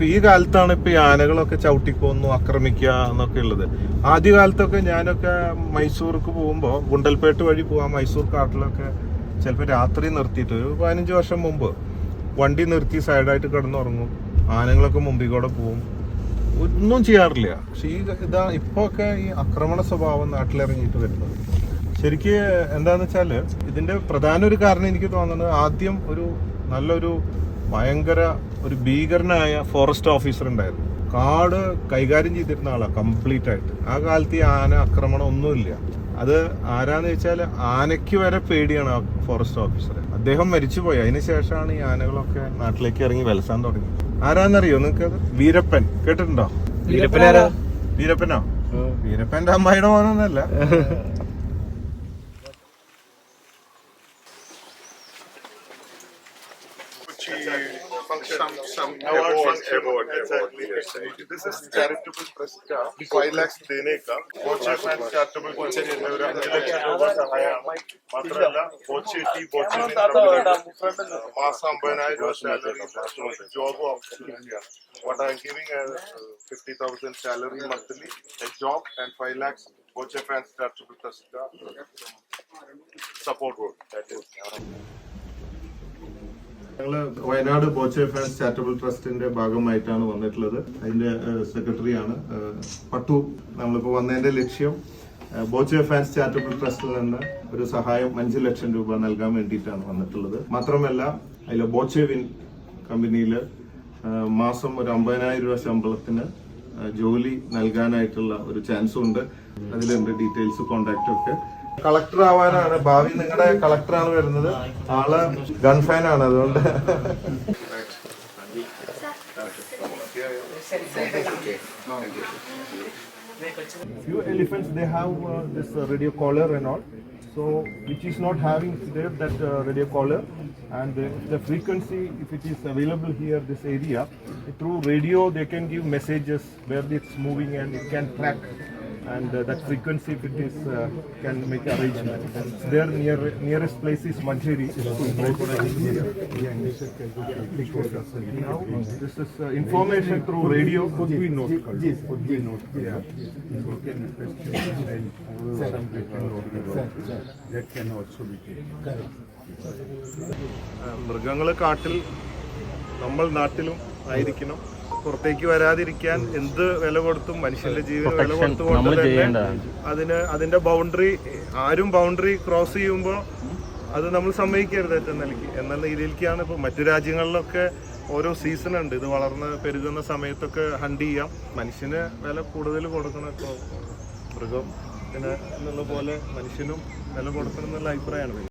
ഇപ്പൊ ഈ കാലത്താണ് ഇപ്പൊ ആനകളൊക്കെ ചവിട്ടിക്കൊന്നു ആക്രമിക്കുക എന്നൊക്കെ ഉള്ളത്. ആദ്യ കാലത്തൊക്കെ ഞാനൊക്കെ മൈസൂർക്ക് പോകുമ്പോൾ ഗുണ്ടൽപേട്ട് വഴി പോവാം മൈസൂർ കാട്ടിലൊക്കെ ചിലപ്പോൾ രാത്രി നിർത്തിയിട്ട് ഒരു പതിനഞ്ച് വർഷം മുമ്പ് വണ്ടി നിർത്തി സൈഡായിട്ട് കിടന്നുറങ്ങും. ആനകളൊക്കെ മുമ്പിൽ കൂടെ പോവും. ഒന്നും ചെയ്യാറില്ല. പക്ഷെ ഈ ഇതാ ഇപ്പൊ ഒക്കെ ഈ ആക്രമണ സ്വഭാവം നാട്ടിലിറങ്ങിയിട്ട് വരുന്നത്. ശരിക്ക് എന്താന്ന് വെച്ചാൽ ഇതിന്റെ പ്രധാന ഒരു കാരണം എനിക്ക് തോന്നുന്നത് ആദ്യം ഒരു നല്ലൊരു ഭയങ്കര ഒരു ഭീകരനായ ഫോറസ്റ്റ് ഓഫീസർ ഉണ്ടായിരുന്നു. കാട് കൈകാര്യം ചെയ്തിരുന്ന ആളാണ് കംപ്ലീറ്റ് ആയിട്ട്. ആ കാലത്ത് ഈ ആന ആക്രമണം ഒന്നുമില്ല. അത് ആരാന്ന് വെച്ചാൽ ആനയ്ക്ക് വരെ പേടിയാണ് ആ ഫോറസ്റ്റ് ഓഫീസർ അദ്ദേഹം മരിച്ചുപോയി. അതിന് ശേഷമാണ് ഈ ആനകളൊക്കെ നാട്ടിലേക്ക് ഇറങ്ങി വലസാൻ തുടങ്ങി. ആരാന്നറിയോ നിങ്ങൾക്ക് വീരപ്പൻ. കേട്ടിട്ടുണ്ടോ? വീരപ്പനാരാ വീരപ്പനോ? വീരപ്പന്റെ അമ്മായിയുടെ മോനൊന്നല്ല. Charity function. Some, some award, award, award, award. Yes. This is charitable trust का 5 lakhs देने का बोचे फ़ैन charitable बोचे ने मेरा लक्ष्य लोगों का है मात्र ना बोचे टी बोचे ने मासम बनाए जो salary job what I'm giving as uh, 50,000 salary monthly, a job and 5 lakhs Boche fans Charitable Trust support road. That is. Wayanad Boche fans charitable ട്രസ്റ്റിന്റെ ഭാഗമായിട്ടാണ് വന്നിട്ടുള്ളത്. അതിന്റെ സെക്രട്ടറിയാണ് പട്ടു. നമ്മളിപ്പോ വന്നതിന്റെ ലക്ഷ്യം ബോച്ചെ ഫാൻസ് ചാരിറ്റബിൾ ട്രസ്റ്റിൽ നിന്ന് ഒരു സഹായം അഞ്ച് ലക്ഷം രൂപ നൽകാൻ വേണ്ടിയിട്ടാണ് വന്നിട്ടുള്ളത്. മാത്രമല്ല അതിലെ ബോച്ചെ വിൻ കമ്പനിയിൽ മാസം ഒരു അമ്പതിനായിരം രൂപ ശമ്പളത്തിന് ജോലി നൽകാനായിട്ടുള്ള ഒരു ചാൻസും ഉണ്ട് അതിലുണ്ട് ഡീറ്റെയിൽസ് കോണ്ടാക്ട് ഒക്കെ കളക്ടർ ആവാനാണ് ഭാവി നിങ്ങളുടെ കളക്ടറാണ് വരുന്നത് ആൾ ഗൺ ഫാൻ ആണ് അതുകൊണ്ട് few elephants they have uh, this uh, radio collar and all so which is not having there that uh, radio collar and uh, the frequency if it is available here this area through radio they can give messages where it's moving and it can track and uh, that frequency if it is uh, can make arrangement their near nearest place is Mancheri now this is uh, information through radio could we note? Yes, could we note. Yeah. That can also be taken. മൃഗങ്ങൾ കാട്ടിൽ നമ്മൾ നാട്ടിലും ആയിരിക്കണം പുറത്തേക്ക് വരാതിരിക്കാൻ എന്ത് വില കൊടുത്തും മനുഷ്യന്റെ ജീവിതം വില കൊടുത്തുകൊണ്ട് തന്നെ അതിന് അതിന്റെ ബൗണ്ടറി ആരും ബൗണ്ടറി ക്രോസ് ചെയ്യുമ്പോൾ അത് നമ്മൾ സമ്മതിക്കരുത് ഏറ്റവും നിലയ്ക്ക്. എന്ന രീതിയിലേക്കാണ് ഇപ്പോൾ മറ്റു രാജ്യങ്ങളിലൊക്കെ ഓരോ സീസൺ ഉണ്ട്. ഇത് വളർന്ന് പെരുകുന്ന സമയത്തൊക്കെ ഹണ്ട് ചെയ്യാം. മനുഷ്യന് വില കൂടുതൽ കൊടുക്കണം ഇപ്പോൾ. മൃഗം എന്നുള്ള പോലെ മനുഷ്യനും വില കൊടുക്കണം എന്നുള്ള അഭിപ്രായമാണ്